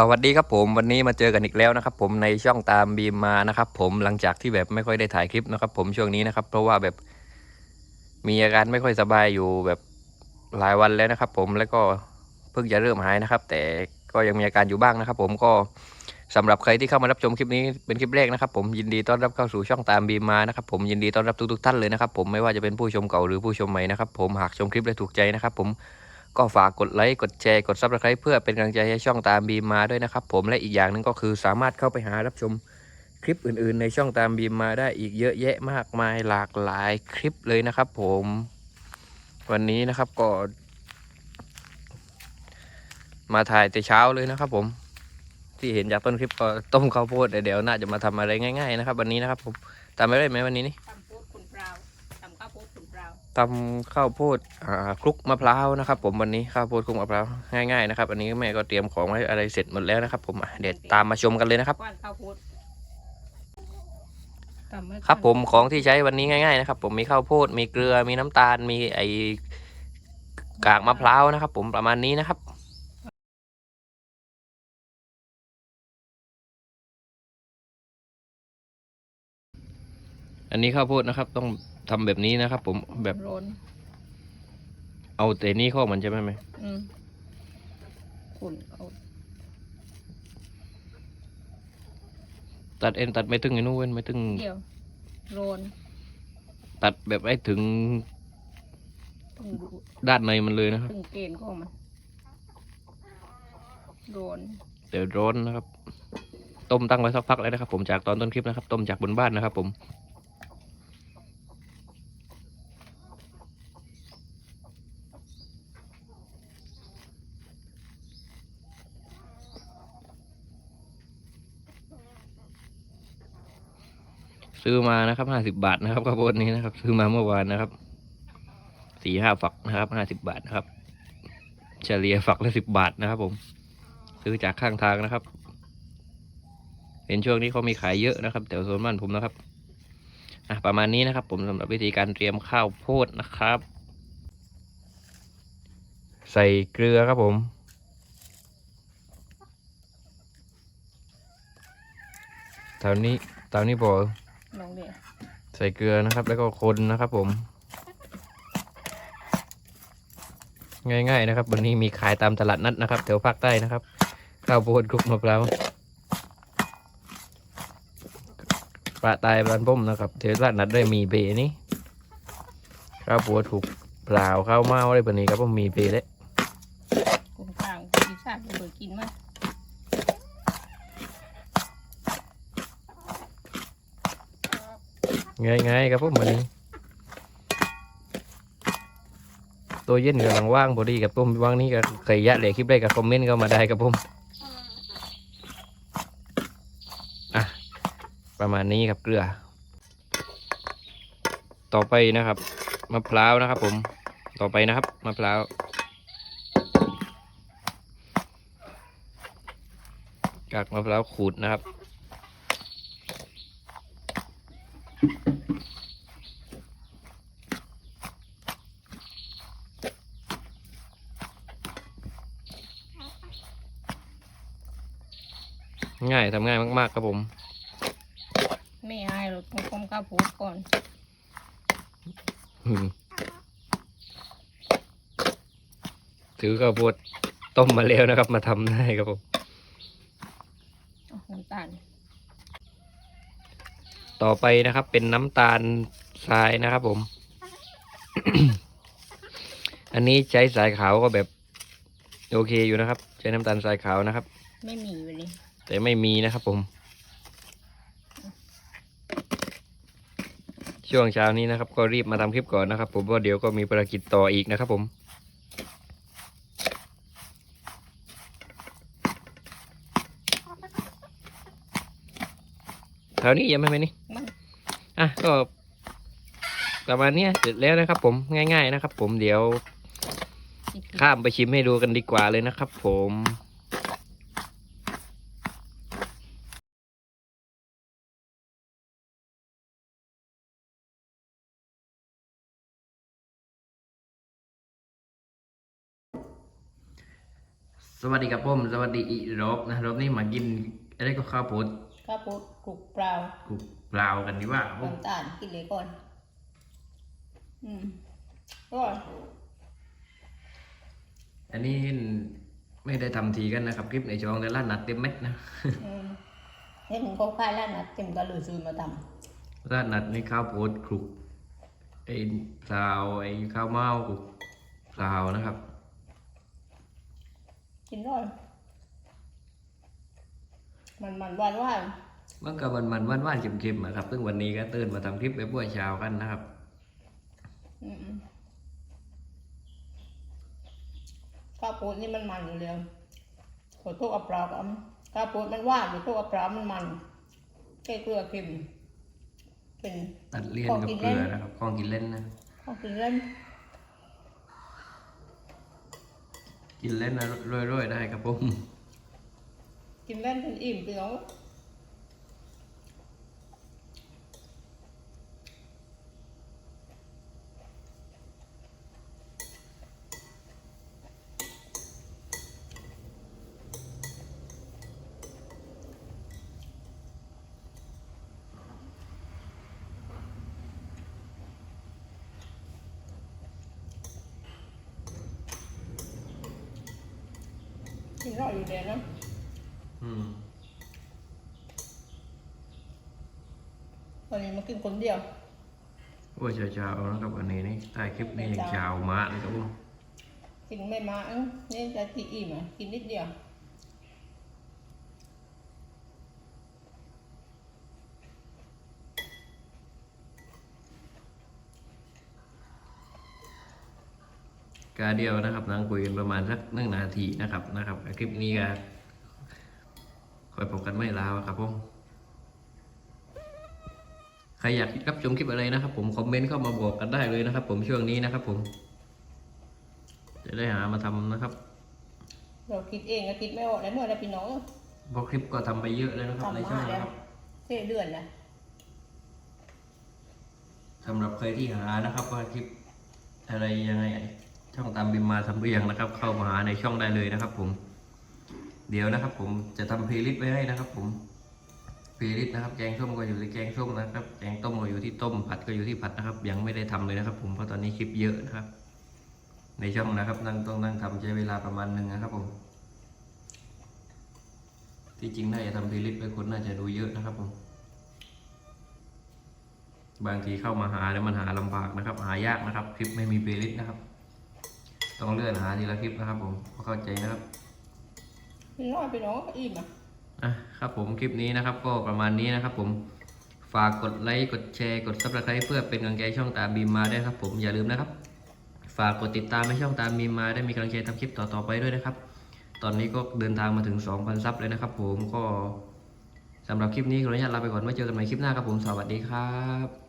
สวัสดีครับผมวันนี้มาเจอกันอีกแล้วนะครับผมในช่องตามบีมมานะครับผมหลังจากที่แบบไม่ค่อยได้ถ่ายคลิปนะครับผมช่วงนี้นะครับ เพราะว่าแบบมีอาการไม่ค่อยสบายอยู่แบบหลายวันแล้วนะครับ ผมแล้วก็เพิ่งจะเริ่มหายนะครับ แต่ก็ยังมีอาการอยู่บ้างนะครับ ผมก็สำหรับใครที่เข้ามารับชมคลิปนี้เป็นคลิปแรกนะครับ ผมยินดีต้อนรับเข้าสู่ช่องตามบีมมานะครับผมยินดีต้อนรับทุกๆท่านเลยนะครับ ผมไม่ว่าจะเป็นผู้ชมเก่าหรือผู้ชมใหม่นะครับ ผมหากชมคลิปแล้วถูกใจนะครับ ผม ก็ฝากกดไลค์ กดแชร์ กดซับสไคร b ์เพื่อเป็นกำลังใจให้ช่องตามบีมมาด้วยนะครับผมและอีกอย่างหนึ่งก็คือสามารถเข้าไปหารับชมคลิปอื่นๆ ในช่องตามบีมมาได้อีกเยอะแยะมากมายหลากหลายคลิปเลยนะครับผม วันนี้นะครับก็ มาถ่ายแต่เช้าเลยนะครับผม ที่เห็นจากต้นคลิปก็ต้มข้าวโพดเดี๋ยวน่าจะมาทำอะไรง่าย ๆ นะครับ วันนี้นะครับผมทำไปได้ไหมวันนี้นี่เปล่าทำข้าวโพดขุนเปล่า ทำข้าวโพดอ่าคลุกมะพร้าวนะครับ ผมวันนี้ข้าวโพดคลุกมะพร้าวง่ายๆนะครับ อันนี้แม่ก็เตรียมของไว้อะไรเสร็จหมดแล้วนะครับ ผมอะเดี๋ยวตามมาชมกันเลยนะครับก้อนข้าวโพดทำให้ครับผมของที่ใช้วันนี้ง่ายๆนะครับ ผมมีข้าวโพดมีเกลือมีน้ำตาลมีไอกากมะพร้าวนะครับ ผมประมาณนี้นะครับอันนี้ข้าวโพดนะครับ ต้อง ทำแบบนี้นะครับ ผมแบบโรนเอาแต่นี้ข้อมันใช่ไหมไหมอืมขุนเอาตัดเอ็นตัดไม่ตึงไอ้นู้นเว้นไม่ตึงเดียวโรนตัดแบบให้ถึงต้องดูด้านในมันเลยนะครับตึงเกณฑ์ของมันโรนเดี๋ยวร้อนนะครับ ต้มตั้งไว้สักพักแล้วนะครับ ผมจากตอนต้นคลิปนะครับ ต้มจากบนบ้านนะครับ ผม ซื้อมานะครับห้าสิบาทนะครับข้าวโพดนี้นะครับ ซื้อมาเมื่อวานนะครับสี่ห้าฝักนะครับห้าสิบาทนะครับ เฉลี่ยฝักละสิบบาทนะครับผม ซื้อจากข้างทางนะครับ เห็นช่วงนี้เขามีขายเยอะนะครับแถวโซนบ้านผมนะครับอะประมาณนี้นะครับ ผมสำหรับวิธีการเตรียมข้าวโพดนะครับ ใส่เกลือครับผมเท่านี้เท่านี้พอ ลองเดี๋ยวใส่เกลือนะครับ แล้วก็คนนะครับผม ง่ายๆนะครับ วันนี้มีขายตามตลาดนัดนะครับแถวภาคใต้นะครับ ข้าวโพดคลุกมะพร้าวปลาตายบ้านผมนะครับแถวตลาดนัดได้มีเบนี่ข้าวโพดถูกเปล่าข้าวเมาอะไรแบบนี้ครับผมมีเบเลยขุนกลางกินชาติเบิดกินมาก ง่ายๆครับผมวันนี้ ตัวเย็นกำลังว่างพอดีกับผมว่างนี้ก็ใครยากเหลยคลิปได้กับคอมเมนต์เข้ามาได้ครับผมอะประมาณนี้ครับเกลือ ต่อไปนะครับมะพร้าวนะครับผมต่อไปนะครับมะพร้าวกากมะพร้าวขูดนะครับ ง่ายทำง่ายมากๆครับผม ไม่อายเราต้องต้มข้าวโพดก่อนอืมถือข้าวโพดต้มมาแล้วนะครับ มาทำได้ครับผมเอาน้ำตาล ต่อไปนะครับ เป็นน้ำตาลทรายนะครับผม อันนี้ใช้สายขาวก็แบบ โอเคอยู่นะครับ ใช้น้ำตาลทรายขาวนะครับ ไม่มีวันนี้แต่ไม่มีนะครับผม ช่วงเช้านี้นะครับ ก็รีบมาทำคลิปก่อนนะครับผมเพราะเดี๋ยวก็มีภารกิจต่ออีกนะครับผมแถวนี้ยังไม่ไหมนี่มัน อะก็ประมาณนี้เสร็จแล้วนะครับ ผมง่าย ๆนะครับ ผมเดี๋ยว ข้ามไปชิมให้ดูกันดีกว่าเลยนะครับ ผมสวัสดีครับผม สวัสดีอีรอบนะรอบนี้มากินอะไรก็ข้าวโพด ข้าวโพดกรุกเปล่ากูเปล่ากันดีกว่าผมน้ำตาลกินเลยก่อน อืมก็อันนี้ไม่ได้ทำทีกันนะครับ คลิปในช่องแต่ละนัดเต็มเม็ดนะอืมเห็นเขาคายแล้วนะเต็มก็เลยซื้อมาทละนัดนี่ข้าวโพดคลุกไอ้เปล่าไอ้ข้าวเมาคลุกเปล่านะครับำกินร้อย มันมันหวานหวานมันก็มันมันว่านๆเค็มๆนะครับ ซึ่งวันนี้ก็ตื่นมาทำคลิปไปบ้วยเช้ากันนะครับ อืมข้าวโพดนี่มันมันอยู่แล้วขอโทษกับเปล่ากับข้าวโพดมันหวานอยู่โทษกับเปล่ามันมันแค่เกลือเค็มเป็น ตัดเลี่ยนของกับกินเกลือเล่นนะครับของกินเล่นนะข้าวกินเล่นกินเล่นนะร่อยๆได้ครับผม กินเล่นจนอิ่มไปแล้วกินรออยู่เดี๋ย วนะอืมวันนี้มากินคนเดียวโอ้ยเช้าๆนะครับวันนี้นี่ใต้คลิปนี้ยังเช้ามากเลยครับผมกินไม่มาเอ้านี่จะทีอิ่มอะกินนิดเดียวกาเดียวนะครับนั่งคุยกันประมาณสักหนึ่งนาทีนะครับนะครับคลิปนี้ก็ คอยพบกันไม่ลาวครับผมใครอยากรับชมคลิปอะไรนะครับ ผมคอมเมนต์เข้ามาบอกกันได้เลยนะครับ ผมช่วงนี้นะครับ ผม จะได้หามาทำนะครับ เราคิดเองก็คิดไม่ออกแล้วเมื่อไรพี่น้องเพราะคลิปก็ทำไปเยอะแล้วนะครับในทำช่อมางแล้นะวครับเสียเดือนนะสำหรับใครที่หานะครับ ว่าคลิปอะไรยังไงช่องตามบิมมาทำเรียงนะครับ เข้ามาหาในช่องได้เลยนะครับ ผม เดี๋ยวนะครับ ผมจะทำเพลย์ลิสต์ไว้ให้นะครับ ผมเพลย์ลิสต์นะครับ แกงส้มก็อยู่ที่แกงส้มนะครับ แกงต้มก็อยู่ที่ต้ม ผัดก็อยู่ที่ผัดนะครับ ยังไม่ได้ทำเลยนะครับ ผมเพราะตอนนี้คลิปเยอะนะครับ ในช่องนะครับ นั่งต้องนั่งทำใช้เวลาประมาณหนึ่งนะครับ ผม ที่จริงน่าจะทำเพลย์ลิสต์ไว้คนน่าจะดูเยอะนะครับ ผม บางทีเข้ามาหาแล้วมันหาลำบากนะครับ หายากนะครับ คลิปไม่มีเพลย์ลิสต์นะครับ ต้องเลื่อนหาทีละคลิปนะครับ ผมเข้าใจนะครับ น้องพี่น้องก็อิ่มอะอะครับผมคลิปนี้นะครับก็ประมาณนี้นะครับผมฝากกดไลค์กดแชร์กดซับสไครต์เพื่อเป็นกำลังใจช่องตามบีมมาด้วยครับผมอย่าลืมนะครับ ฝากกดติดตามให้ช่องตามบีมมาได้มีกำลังใจทำคลิปต่อๆไปด้วยนะครับ ตอนนี้ก็เดินทางมาถึง 2,000 ซับเลยนะครับ ผมก็สำหรับคลิปนี้ขออนุญาตลาไปก่อนไว้เจอกันใหม่คลิปหน้าครับผมสวัสดีครับ